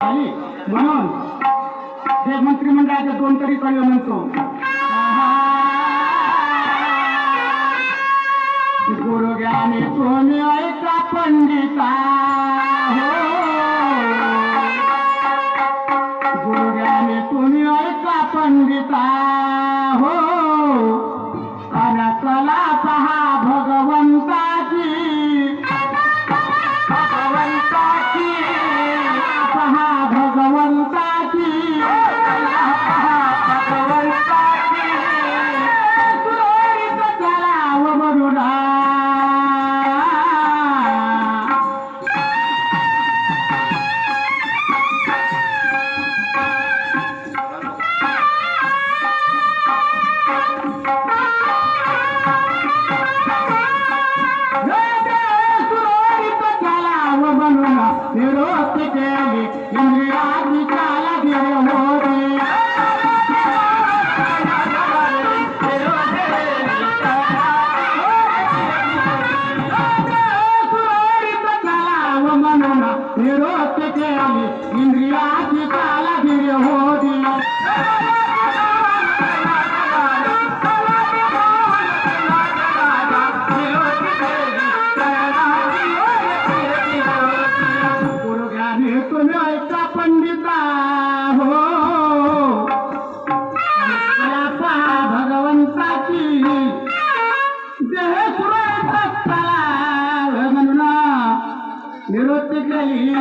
म्हणून हे मंत्रिमंडळाचे दोन तरी कळलं म्हणतो. गुरुज्ञानी तुम्ही ऐका पंडिता. Bye. निरोप आम्ही. इंद्रियाची काला गिर होती. पंडिता हो. भगवंताची. देह म्हणून निरोध केली